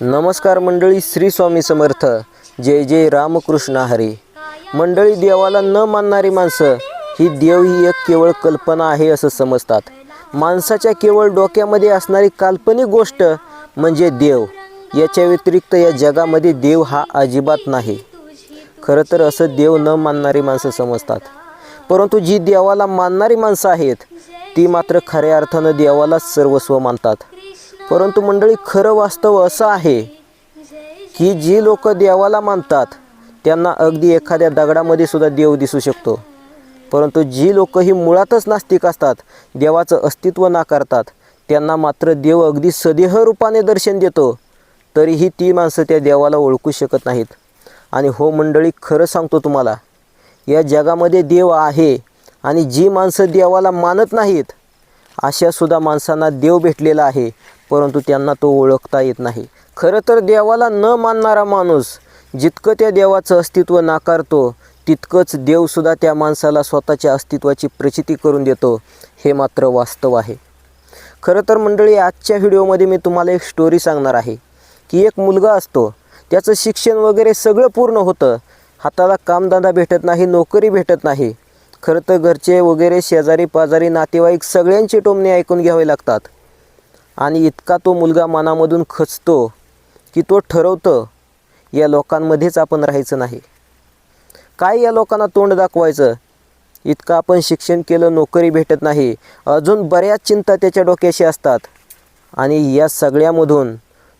नमस्कार मंडळी श्री स्वामी समर्थ. जय जय रामकृष्ण हरी. मंडळी देवाला न मानणारी माणसं ही देव ही एक केवळ कल्पना आहे असं समजतात. माणसाच्या केवळ डोक्यामध्ये असणारी काल्पनिक गोष्ट म्हणजे देव. याच्या व्यतिरिक्त या जगामध्ये देव हा अजिबात नाही. खरं तर असं देव न मानणारी माणसं समजतात. परंतु जी देवाला मानणारी माणसं आहेत ती मात्र खऱ्या अर्थानं देवाला सर्वस्व मानतात. परंतु मंडळी खरं वास्तव असं आहे की जी लोक देवाला मानतात त्यांना अगदी एखाद्या दगडामध्ये सुद्धा देव दिसू शकतो. परंतु जी लोक ही मुळातच नास्तिक असतात देवाचं अस्तित्व नाकारतात त्यांना मात्र देव अगदी सदेह रूपाने दर्शन देतो तरीही ती माणसं त्या देवाला ओळखू शकत नाहीत. आणि हो मंडळी खरं सांगतो तुम्हाला या जगामध्ये देव आहे आणि जी माणसं देवाला मानत नाहीत अशासुद्धा माणसांना देव भेटलेला आहे. परंतु त्यांना तो ओळखता येत नाही. खरं तर देवाला न मानणारा माणूस जितकं त्या देवाचं अस्तित्व नाकारतो तितकंच देवसुद्धा त्या माणसाला स्वतःच्या अस्तित्वाची प्रचिती करून देतो हे मात्र वास्तव आहे. खरं तर मंडळी आजच्या व्हिडिओमध्ये मी तुम्हाला एक स्टोरी सांगणार आहे की एक मुलगा असतो त्याचं शिक्षण वगैरे सगळं पूर्ण होतं हाताला कामधंदा भेटत नाही नोकरी भेटत नाही. खरं तर घरचे वगैरे शेजारी पाजारी नातेवाईक सगळ्यांची टोमणे ऐकून घ्यावे लागतात. आणि इतका तो मुलगा मनामधून खचतो की तो ठरवतं या लोकांमध्येच आपण राहायचं नाही. काय या लोकांना तोंड दाखवायचं? इतकं आपण शिक्षण केलं नोकरी भेटत नाही अजून बऱ्याच चिंता त्याच्या डोक्याशी असतात. आणि या सगळ्यामधून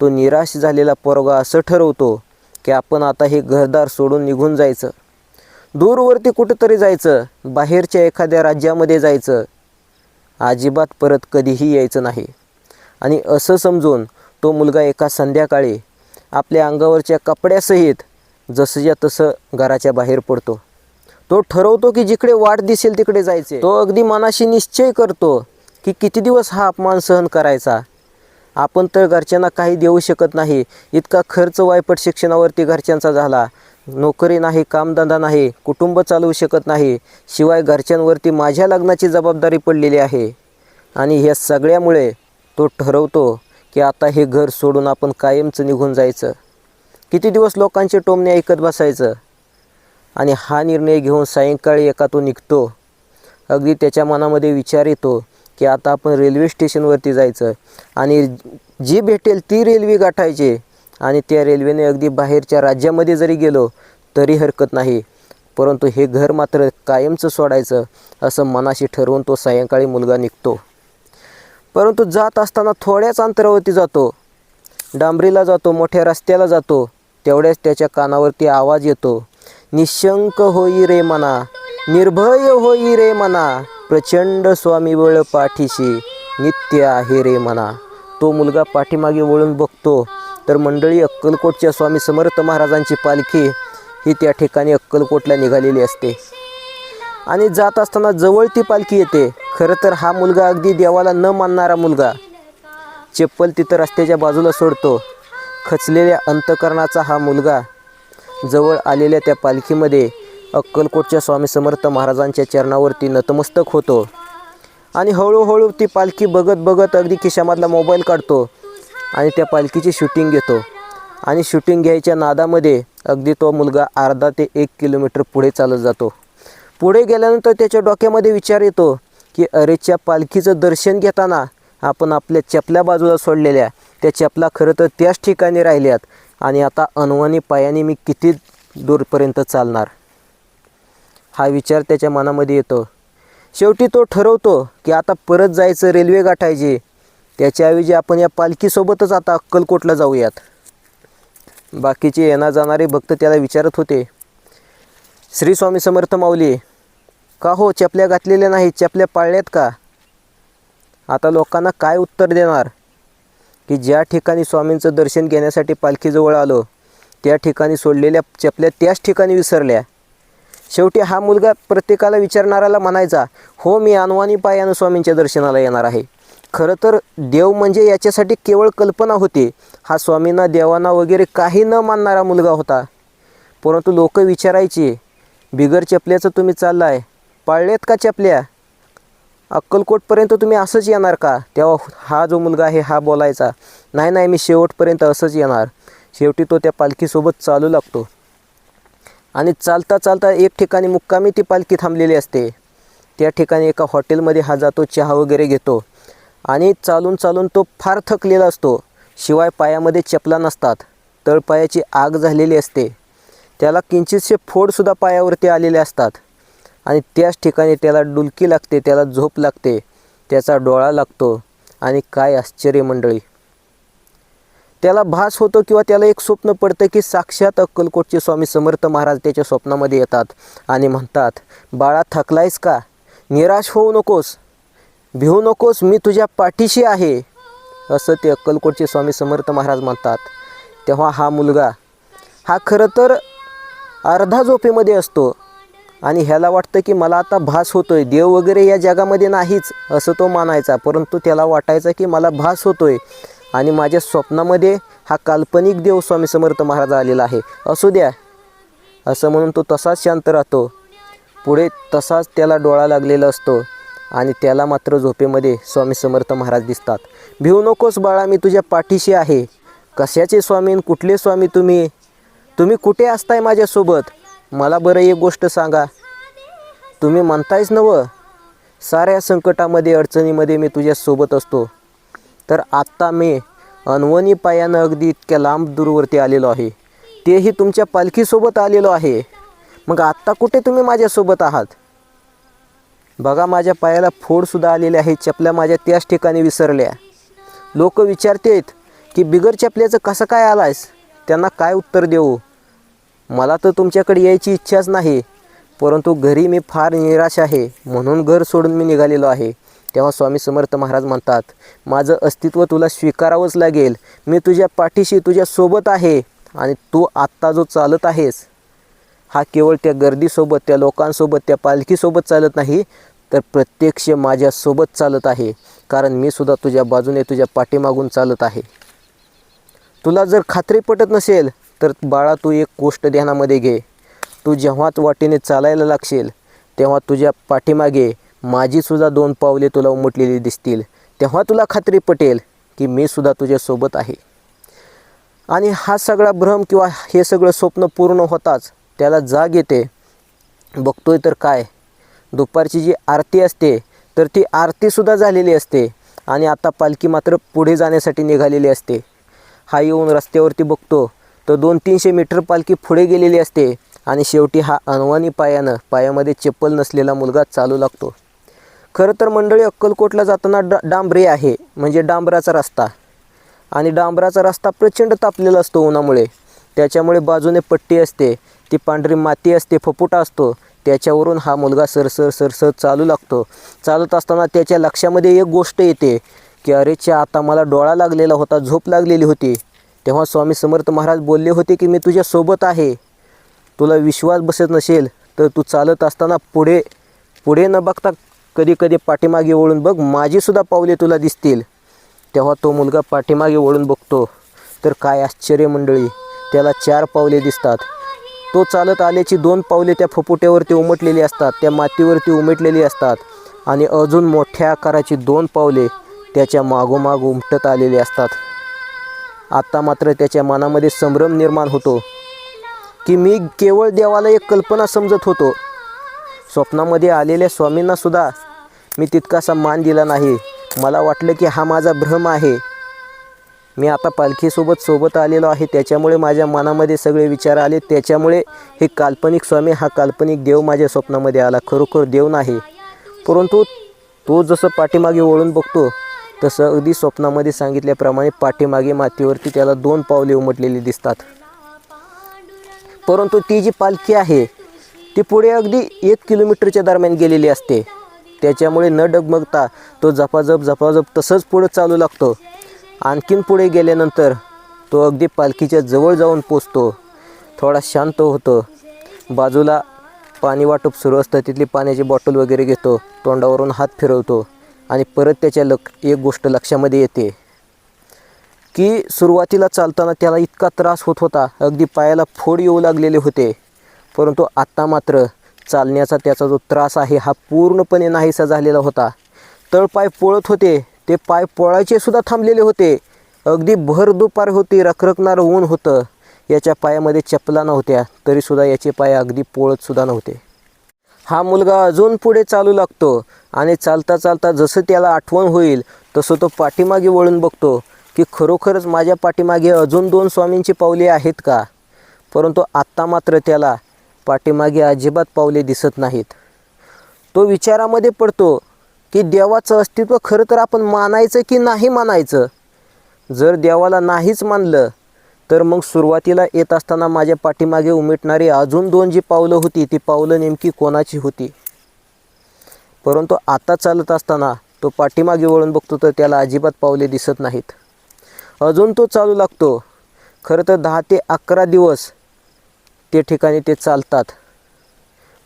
तो निराश झालेला पोरगा असं ठरवतो की आपण आता हे घरदार सोडून निघून जायचं. दूरवरती कुठंतरी जायचं बाहेरच्या एखाद्या राज्यामध्ये जायचं. अजिबात परत कधीही यायचं नाही. आणि असं समजून तो मुलगा एका संध्याकाळी आपल्या अंगावरच्या कपड्यासहित जसंच्या तसं घराच्या बाहेर पडतो. तो ठरवतो की जिकडे वाट दिसेल तिकडे जायचे. तो अगदी मनाशी निश्चय करतो की किती दिवस हा अपमान सहन करायचा? आपण तर घरच्यांना काही देऊ शकत नाही. इतका खर्च वायपट शिक्षणावरती घरच्यांचा झाला. नोकरी नाही कामधंदा नाही कुटुंब चालवू शकत नाही. शिवाय घरच्यांवरती माझ्या लग्नाची जबाबदारी पडलेली आहे. आणि ह्या सगळ्यामुळे तो ठरवतो की आता हे घर सोडून आपण कायमचं निघून जायचं. किती दिवस लोकांचे टोमणे ऐकत बसायचं? आणि हा निर्णय घेऊन सायंकाळी एका तो निघतो. अगदी त्याच्या मनामध्ये विचार येतो की आता आपण रेल्वे स्टेशनवरती जायचं आणि जी भेटेल ती रेल्वे गाठायची. आणि त्या रेल्वेने अगदी बाहेरच्या राज्यामध्ये जरी गेलो तरी हरकत नाही. परंतु हे घर मात्र कायमचं सोडायचं असं मनाशी ठरवून तो सायंकाळी मुलगा निघतो. परंतु जात असताना थोड्याच अंतरावरती जातो. डांबरीला जातो मोठ्या रस्त्याला जातो. तेवढ्याच त्याच्या कानावरती आवाज येतो. निशंक होई रे मना निर्भय होई रे मना प्रचंड स्वामी बळ पाठीशी नित्य आहे रे मना. तो मुलगा पाठीमागे वळून बघतो. तर मंडळी अक्कलकोटच्या स्वामी समर्थ महाराजांची पालखी ही त्या ठिकाणी अक्कलकोटला निघालेली असते. आणि जात असताना जवळ ती पालखी येते. खरं तर हा मुलगा अगदी देवाला न मानणारा मुलगा. चप्पल तिथं रस्त्याच्या बाजूला सोडतो. खचलेल्या अंतकरणाचा हा मुलगा जवळ आलेल्या त्या पालखीमध्ये अक्कलकोटच्या स्वामी समर्थ महाराजांच्या चरणावरती नतमस्तक होतो. आणि हळूहळू ती पालखी बघत बघत अगदी खिशामधला मोबाईल काढतो आणि त्या पालखीची शूटिंग घेतो. आणि शूटिंग घ्यायच्या नादामध्ये अगदी तो मुलगा अर्धा ते एक किलोमीटर पुढे चालत जातो. पुढे गेल्यानंतर त्याच्या डोक्यामध्ये विचार येतो की अरेच्या पालखीचं दर्शन घेताना आपण आपल्या चपल्या बाजूला सोडलेल्या त्या चपला खरं तर त्याच ठिकाणी राहिल्यात आणि आता अनवानी पायाने मी किती दूरपर्यंत चालणार? हा विचार त्याच्या मनामध्ये येतो. शेवटी तो ठरवतो की आता परत जायचं रेल्वे गाठायची. त्याच्याऐवजी आपण या पालखीसोबतच आता अक्कलकोटला जाऊयात. बाकीचे येणार जाणारे भक्त त्याला विचारत होते. श्री स्वामी समर्थ माऊली का हो चपल्या घातलेल्या नाही चपल्या पाळल्यात का? आता लोकांना काय उत्तर देणार? की ज्या ठिकाणी स्वामींचं दर्शन घेण्यासाठी पालखीजवळ आलो त्या ठिकाणी सोडलेल्या चपल्या त्याच ठिकाणी विसरल्या. शेवटी हा मुलगा प्रत्येकाला विचारणाऱ्याला म्हणायचा हो मी अनवानी पायानं स्वामींच्या दर्शनाला येणार आहे. खरं तर देव म्हणजे याच्यासाठी केवळ कल्पना होती. हा स्वामींना देवांना वगैरे काही न मानणारा मुलगा होता. परंतु लोक विचारायची बिगर चपल्याचं तुम्ही चाललाय. पाळलेत का चपल्या? अक्कलकोटपर्यंत तुम्ही असंच येणार का? तेव्हा हा जो मुलगा आहे हा बोलायचा. नाही नाही मी शेवटपर्यंत असंच येणार. शेवटी तो त्या पालखीसोबत चालू लागतो. आणि चालता चालता एक ठिकाणी मुक्कामी ती पालखी थांबलेली असते. त्या ठिकाणी एका हॉटेलमध्ये हा जातो चहा वगैरे घेतो. आणि चालून चालून तो फार थकलेला असतो. शिवाय पायामध्ये चपला नसतात. तळपायाची आग झालेली असते. त्याला किंचितसे फोडसुद्धा पायावरती आलेले असतात. आणि त्याच ठिकाणी त्याला डुलकी लागते त्याला झोप लागते त्याचा डोळा लागतो आणि काय आश्चर्य मंडळी. त्याला भास होतो किंवा त्याला एक स्वप्न पडतं की साक्षात अक्कलकोटचे स्वामी समर्थ महाराज त्याच्या स्वप्नामध्ये येतात आणि म्हणतात बाळा थकलायस का? निराश होऊ नकोस. भिवू नकोस मी तुझ्या पाठीशी आहे. असं ते अक्कलकोटचे स्वामी समर्थ महाराज म्हणतात. तेव्हा हा मुलगा हा खरं तर अर्धा झोपेमध्ये असतो. आणि ह्याला वाटतं की मला आता भास होतोय. देव वगैरे या जगामध्ये नाहीच असं तो मानायचा. परंतु त्याला वाटायचं की मला भास होतोय. आणि माझ्या स्वप्नामध्ये हा काल्पनिक देव स्वामी समर्थ महाराज आलेला आहे. असू द्या. असं म्हणून तो तसाच शांत राहतो. पुढे तसाच त्याला डोळा लागलेला असतो. आणि त्याला मात्र झोपेमध्ये स्वामी समर्थ महाराज दिसतात. भिवू नकोस बाळा मी तुझ्या पाठीशी आहे. कशाचे स्वामी कुठले स्वामी तुम्ही? तुम्ही कुठे असताय माझ्यासोबत? मला बरं एक गोष्ट सांगा. तुम्ही म्हणतायच नवं साऱ्या संकटामध्ये अडचणीमध्ये मी तुझ्यासोबत असतो. तर आत्ता मी अनवणी पायानं अगदी इतक्या लांब दूरवरती आलेलो आहे. तेही तुमच्या पालखीसोबत आलेलो आहे. मग आत्ता कुठे तुम्ही माझ्यासोबत आहात? बघा माझ्या पायाला फोडसुद्धा आलेले आहे चपल्या माझ्या त्याच ठिकाणी विसरल्या. लोक विचारतेत की बिगर चपल्याचं कसं काय आलायस? त्यांना काय उत्तर देऊ? मला तर तुमच्याकडे यायची इच्छाच नाही परंतु घरी मी फार निराश आहे म्हणून घर सोडून मी निघालेलो आहे. तेव्हा स्वामी समर्थ महाराज म्हणतात माझं अस्तित्व तुला स्वीकारावंच लागेल. मी तुझ्या पाठीशी तुझ्या सोबत आहे आणि तू आत्ता जो चालत आहेस हा केवळ त्या गर्दीसोबत त्या लोकांसोबत त्या पालखीसोबत चालत नाही तर प्रत्यक्ष माझ्यासोबत चालत आहे कारण मी सुद्धा तुझ्या बाजूने तुझ्या पाठीमागून चालत आहे. तुला जर खात्री पटत नसेल तर बाळा तू एक गोष्ट ध्यानामध्ये घे. तू जेव्हाच वाटेने चालायला लागशील तेव्हा तुझ्या पाठीमागे माझीसुद्धा दोन पावले तुला उमटलेली दिसतील. तेव्हा तुला खात्री पटेल की मी सुद्धा तुझ्यासोबत आहे. आणि हा सगळा भ्रम किंवा हे सगळं स्वप्न पूर्ण होताच त्याला जाग येते. बघतोय तर काय? दुपारची जी आरती असते तर ती आरतीसुद्धा झालेली असते आणि आता पालखी मात्र पुढे जाण्यासाठी निघालेली असते. हा येऊन रस्त्यावरती बघतो. तर दोन तीनशे मीटर पालखी पुढे गेलेली असते आणि शेवटी हा अनवाणी पायानं पायामध्ये चप्पल नसलेला मुलगा चालू लागतो. खरं तर मंडळी अक्कलकोटला जाताना डा डांबरे आहे म्हणजे डांबराचा रस्ता. आणि डांबराचा रस्ता प्रचंड तापलेला असतो उन्हामुळे. त्याच्यामुळे बाजूने पट्टी असते ती पांढरी माती असते फपुटा असतो. त्याच्यावरून हा मुलगा सरसर सरसर चालू लागतो. चालत असताना त्याच्या लक्षामध्ये एक गोष्ट येते की अरेच्या आता मला डोळा लागलेला होता झोप लागलेली होती. तेव्हा स्वामी समर्थ महाराज बोलले होते की मी तुझ्यासोबत आहे. तुला विश्वास बसत नसेल तर तू चालत असताना पुढे पुढे न बघता कधी कधी पाठीमागे वळून बघ माझीसुद्धा पावले तुला दिसतील. तेव्हा तो मुलगा पाठीमागे वळून बघतो. तर काय आश्चर्य मंडळी त्याला चार पावले दिसतात. तो चालत आल्याची दोन पावले त्या फपुट्यावरती उमटलेली असतात त्या मातीवरती उमटलेली असतात. आणि अजून मोठ्या आकाराची दोन पावले त्याच्या मागोमाग उमटत आलेले असतात. आत्ता मात्र त्याच्या मनामध्ये संभ्रम निर्माण होतो. की मी केवळ देवाला एक कल्पना समजत होतो. स्वप्नामध्ये आलेल्या स्वामींनासुद्धा मी तितकासा मान दिला नाही. मला वाटलं की हा माझा भ्रम आहे. मी आता पालखीसोबत सोबत आलेलो आहे. त्याच्यामुळे माझ्या मनामध्ये सगळे विचार आले. त्याच्यामुळे हे काल्पनिक स्वामी हा काल्पनिक देव माझ्या स्वप्नामध्ये आला. खरोखर देव नाही. परंतु तो जसं पाठीमागे वळून बघतो तसं अगदी स्वप्नामध्ये सांगितल्याप्रमाणे पाठीमागे मातीवरती त्याला दोन पावले उमटलेली दिसतात. परंतु ती जी पालखी आहे ती पुढे अगदी एक किलोमीटरच्या दरम्यान गेलेली असते. त्याच्यामुळे न डगमगता तो झपाझप झपाझप तसंच पुढं चालू लागतो. आणखीन पुढे गेल्यानंतर तो अगदी पालखीच्या जवळ जाऊन पोचतो. थोडा शांत होतो. बाजूला पाणी वाटप सुरू असतं. तिथली पाण्याची बॉटल वगैरे घेतो. तोंडावरून हात फिरवतो. आणि परत त्याच्या लक एक गोष्ट लक्षामध्ये येते. की सुरुवातीला चालताना त्याला इतका त्रास होत होता. अगदी पायाला फोड येऊ लागलेले होते. परंतु आत्ता मात्र चालण्याचा त्याचा जो त्रास आहे हा पूर्णपणे नाहीसा झालेला होता. तळपाय पोळत होते. ते पाय पोळायचे सुद्धा थांबलेले होते. अगदी भर दुपार होती रखरखणारं ऊन होतं. याच्या पायामध्ये चपला नव्हत्या तरीसुद्धा याचे पाय अगदी पोळतसुद्धा नव्हते. हा मुलगा अजून पुढे चालू लागतो. आणि चालता चालता जसं त्याला आठवण होईल तसं तो पाठीमागे वळून बघतो की खरोखरच माझ्या पाठीमागे अजून दोन स्वामींची पावले आहेत का? परंतु आत्ता मात्र त्याला पाठीमागे अजिबात पावले दिसत नाहीत. तो विचारामध्ये पडतो की देवाचं अस्तित्व खरं तर आपण मानायचं की नाही मानायचं? जर देवाला नाहीच मानलं तर मग सुरुवातीला येत असताना माझ्या पाठीमागे उमटणारी अजून दोन जी पावलं होती ती पावलं नेमकी कोणाची होती? परंतु आता चालत असताना तो पाठीमागे वळून बघतो तर त्याला अजिबात पावले दिसत नाहीत. अजून तो चालू लागतो. खरं तर दहा ते अकरा दिवस ते ठिकाणी ते चालतात.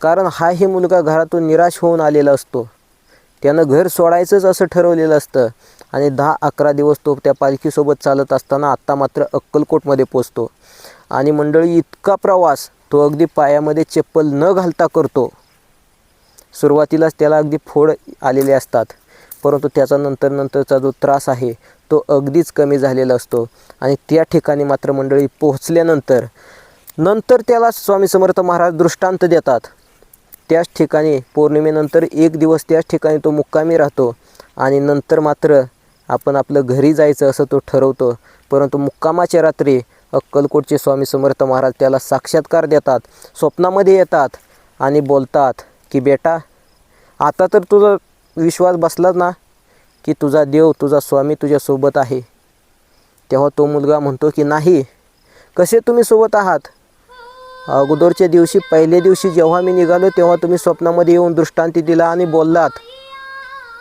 कारण हाही मुलगा घरातून निराश होऊन आलेला असतो. त्यानं घर सोडायचंच असं ठरवलेलं असतं आणि दहा अकरा दिवस तो त्या पालखीसोबत चालत असताना आत्ता मात्र अक्कलकोटमध्ये पोचतो. आणि मंडळी इतका प्रवास तो अगदी पायामध्ये चप्पल न घालता करतो. सुरुवातीलाच त्याला अगदी फोड आलेले असतात. परंतु त्याचा नंतर नंतरचा जो त्रास आहे तो अगदीच कमी झालेला असतो. आणि त्या ठिकाणी मात्र मंडळी पोहोचल्यानंतर नंतर त्याला स्वामी समर्थ महाराज दृष्टांत देतात. त्याच ठिकाणी पौर्णिमेनंतर एक दिवस त्याच ठिकाणी तो मुक्कामी राहतो. आणि नंतर मात्र आपण आपलं घरी जायचं असं तो ठरवतो. परंतु मुक्कामाच्या रात्री अक्कलकोटचे स्वामी समर्थ महाराज त्याला साक्षात्कार देतात स्वप्नामध्ये येतात आणि बोलतात की बेटा आता तर तुझा विश्वास बसला ना की तुझा देव तुझा स्वामी तुझ्यासोबत आहे. तेव्हा तो मुलगा म्हणतो की नाही कसे तुम्ही सोबत आहात? अगोदरच्या दिवशी पहिल्या दिवशी जेव्हा मी निघालो तेव्हा तुम्ही स्वप्नामध्ये येऊन दृष्टांती दिला आणि बोललात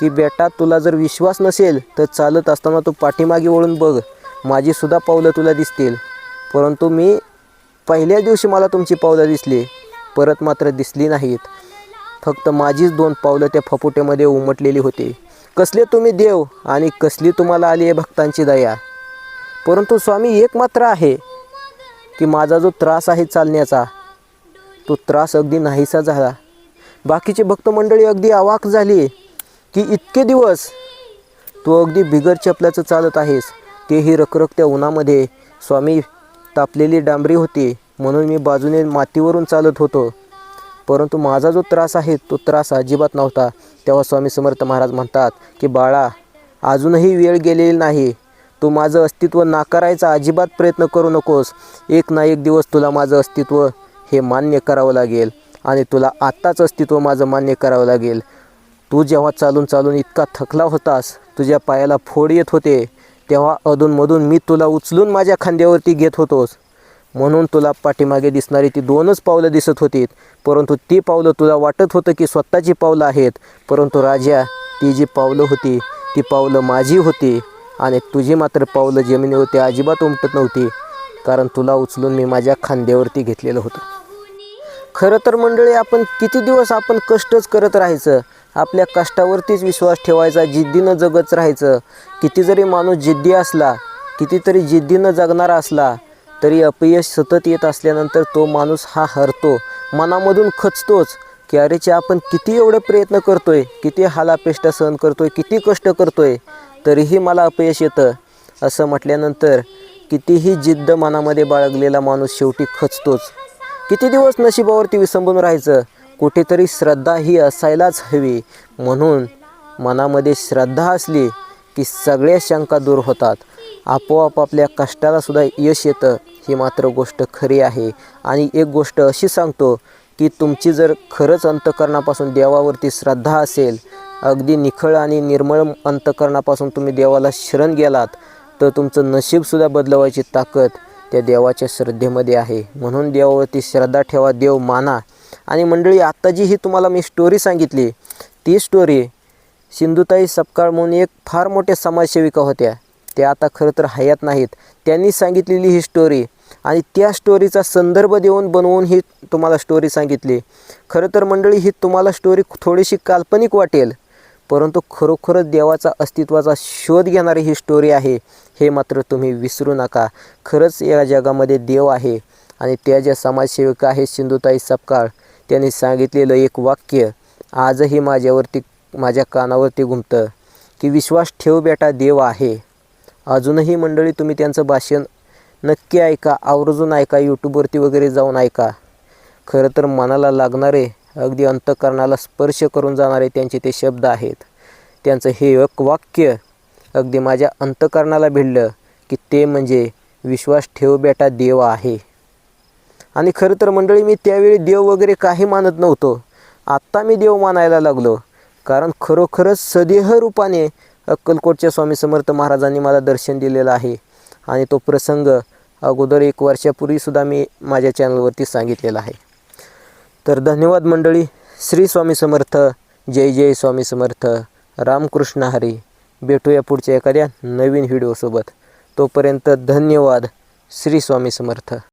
की बेटा तुला जर विश्वास नसेल तर चालत असताना तू पाठीमागे वळून बघ. माझीसुद्धा पावलं तुला दिसतील. परंतु मी पहिल्या दिवशी मला तुमची पावलं दिसली परत मात्र दिसली नाहीत. फक्त माझीच दोन पावलं त्या फपुट्यामध्ये उमटलेली होती. कसले तुम्ही देव आणि कसली तुम्हाला आली आहे भक्तांची दया. परंतु स्वामी एक मात्र आहे की माझा जो त्रास आहे चालण्याचा तो त्रास अगदी नाहीसा झाला. बाकीचे भक्त मंडळी अगदी अवाक झाली की इतके दिवस तू अगदी बिगर चपल्याचं चालत आहेस तेही रखरखत्या उन्हामध्ये. स्वामी तापलेली डांबरी होती म्हणून मी बाजूने मातीवरून चालत होतो. परंतु माझा जो त्रास आहे तो त्रास अजिबात नव्हता. तेव्हा स्वामी समर्थ महाराज म्हणतात की बाळा अजूनही वेळ गेलेली नाही. तू माझं अस्तित्व नाकारायचा अजिबात प्रयत्न करू नकोस. एक ना एक दिवस तुला माझं अस्तित्व हे मान्य करावं लागेल आणि तुला आत्ताच अस्तित्व माझं मान्य करावं लागेल. तू जेव्हा चालून चालून इतका थकला होतास तुझ्या पायाला फोड येत होते तेव्हा अधूनमधून मी तुला उचलून माझ्या खांद्यावरती घेत होतोस. म्हणून तुला पाठीमागे दिसणारी ती दोनच पावलं दिसत होती परंतु ती पावलं तुला वाटत होतं की स्वतःची पावलं आहेत. परंतु राजा ती जी पावलं होती ती पावलं माझी होती आणि तुझी मात्र पावलं जमिनीवरती अजिबात उमटत नव्हती. कारण तुला उचलून मी माझ्या खांद्यावरती घेतलेलं होतं. खरं तर मंडळी आपण किती दिवस आपण कष्टच करत राहायचं? आपल्या कष्टावरतीच विश्वास ठेवायचा जिद्दीनं जगत राहायचं. किती जरी माणूस जिद्दी असला कितीतरी जिद्दीनं जगणारा असला तरी अपयश सतत येत असल्यानंतर तो माणूस हा हरतो. मनामधून खचतोच. की अरेचे आपण किती एवढे प्रयत्न करतोय? किती हालापेष्टा सहन करतोय? किती कष्ट करतोय? तरीही मला अपयश येतं. असं म्हटल्यानंतर कितीही जिद्द मनामध्ये बाळगलेला माणूस शेवटी खचतोच. किती दिवस नशिबावरती विसंबून राहायचं? कुठेतरी श्रद्धा ही असायलाच हवी. म्हणून मनामध्ये श्रद्धा असली की सगळ्या शंका दूर होतात. आपोआप आपल्या कष्टाला सुद्धा यश येतं ही मात्र गोष्ट खरी आहे. आणि एक गोष्ट अशी सांगतो की तुमची जर खरंच अंतकरणापासून देवावरती श्रद्धा असेल अगदी निखळ आणि निर्मळ अंतकरणापासून तुम्ही देवाला शरण गेलात तर तुमचं नशीबसुद्धा बदलवायची ताकद त्या देवाच्या श्रद्धेमध्ये आहे. म्हणून देवावरती श्रद्धा ठेवा देव माना. आणि मंडळी आत्ता जी ही तुम्हाला मी स्टोरी सांगितली ती स्टोरी सिंधुताई सपकाळ म्हणून एक फार मोठ्या समाजसेविका होत्या. ते आता खरं तर हयात नाहीत. त्यांनी सांगितलेली ही स्टोरी आणि त्या स्टोरीचा संदर्भ देऊन बनवून ही तुम्हाला स्टोरी सांगितली. खरं तर मंडळी ही तुम्हाला स्टोरी थोडीशी काल्पनिक वाटेल परंतु खरोखरच देवाचा अस्तित्वाचा शोध घेणारी ही स्टोरी आहे हे मात्र तुम्ही विसरू नका. खरंच या जगामध्ये देव आहे आणि त्या ज्या समाजसेविका आहेत सिंधुताई सपकाळ त्यांनी सांगितलेलं एक वाक्य आजही माझ्यावरती माझ्या कानावरती घुमतं की विश्वास ठेव बेटा देव आहे. अजूनही मंडळी तुम्ही त्यांचं भाषण नक्की ऐका आवर्जून ऐका यूट्यूबवरती वगैरे जाऊन ऐका. खरं तर मनाला लागणारे अगदी अंतकरणाला स्पर्श करून जाणारे त्यांचे ते शब्द आहेत. त्यांचं हे एक वाक्य अगदी माझ्या अंतकरणाला भिडलं की ते म्हणजे विश्वास ठेव बेटा देव आहे. आणि खरं तर मंडळी मी त्यावेळी देव वगैरे काही मानत नव्हतो. आत्ता मी देव मानायला लागलो. कारण खरोखरच सदेह रूपाने अक्कलकोटच्या स्वामी समर्थ महाराजांनी मला दर्शन दिलेलं आहे. आणि तो प्रसंग अगोदर एक वर्षापूर्वीसुद्धा मी माझ्या चॅनलवरती सांगितलेला आहे. तर धन्यवाद मंडळी. श्री स्वामी समर्थ. जय जय स्वामी समर्थ. रामकृष्ण हरी. भेटूया पुढच्या एखाद्या नवीन व्हिडिओसोबत. तोपर्यंत धन्यवाद. श्री स्वामी समर्थ.